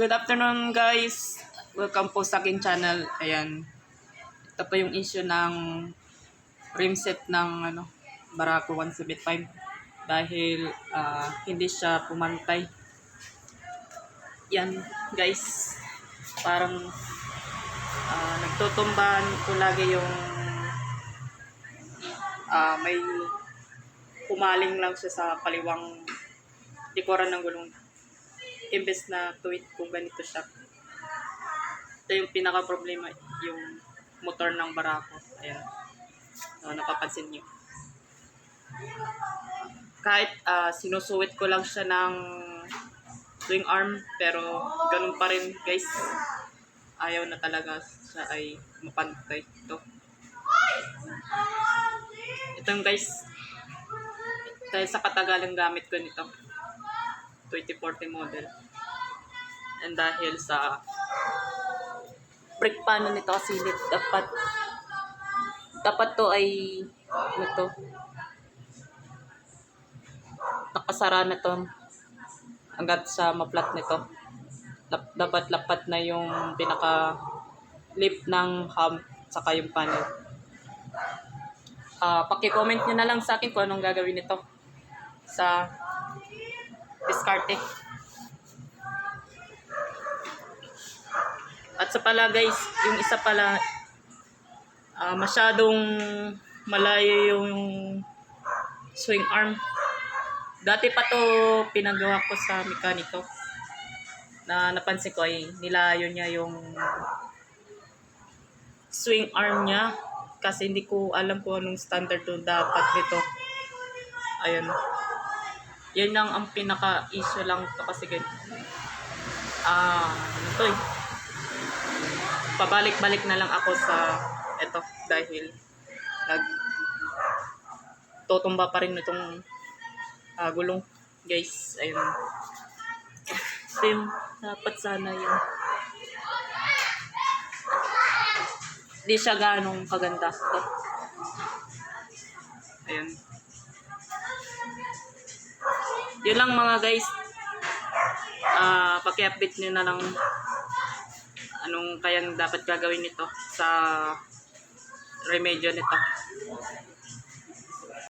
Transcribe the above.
Good afternoon guys. Welcome po sa aking channel. Ayan. Ito po yung issue ng rim set ng ano, Barako 175 dahil ah, hindi siya pumantay. Yan guys. Parang ah, nagtutumban ko lagi yung ah, may pumaling lang siya sa kaliwang likuran ng gulong imbes na tuwid kung ganito siya. Ito yung pinaka problema, yung motor ng barako. Ayan. So, napapansin nyo. Kahit ah, sinusuwit ko lang siya ng swing arm, pero ganun pa rin guys. Ayaw na talaga siya ay mapantay. Ito. Ito guys. Dahil sa katagalang gamit ko nito. 2040 model. And dahil sa brake pan nito kasi dapat dapat to ay ano to? Nakasara na to. Hanggat sa maplat nito. Lap, dapat lapat na yung pinaka lip ng hub saka yung panel Ah, paki-comment na lang sa akin kung anong gagawin nito sa diskarte. At sa pala guys, yung isa pala ah, masyadong malayo yung swing arm. Dati pa to pinagawa ko sa mekaniko. Na napansin ko ay nilayo niya yung swing arm niya kasi hindi ko alam kung anong standard to dapat nito. Ayun. Yan lang ang pinaka-issue lang to kasi ah, ano to eh. Pabalik-balik na lang ako sa eto dahil nag tutumba pa rin itong ah, gulong. Guys ayun. Ito dapat sana yun. Di siya ganong kaganda. To ayun yun lang mga guys. Ah paki-update nyo na lang anong kayang dapat gagawin nito sa remedyo nito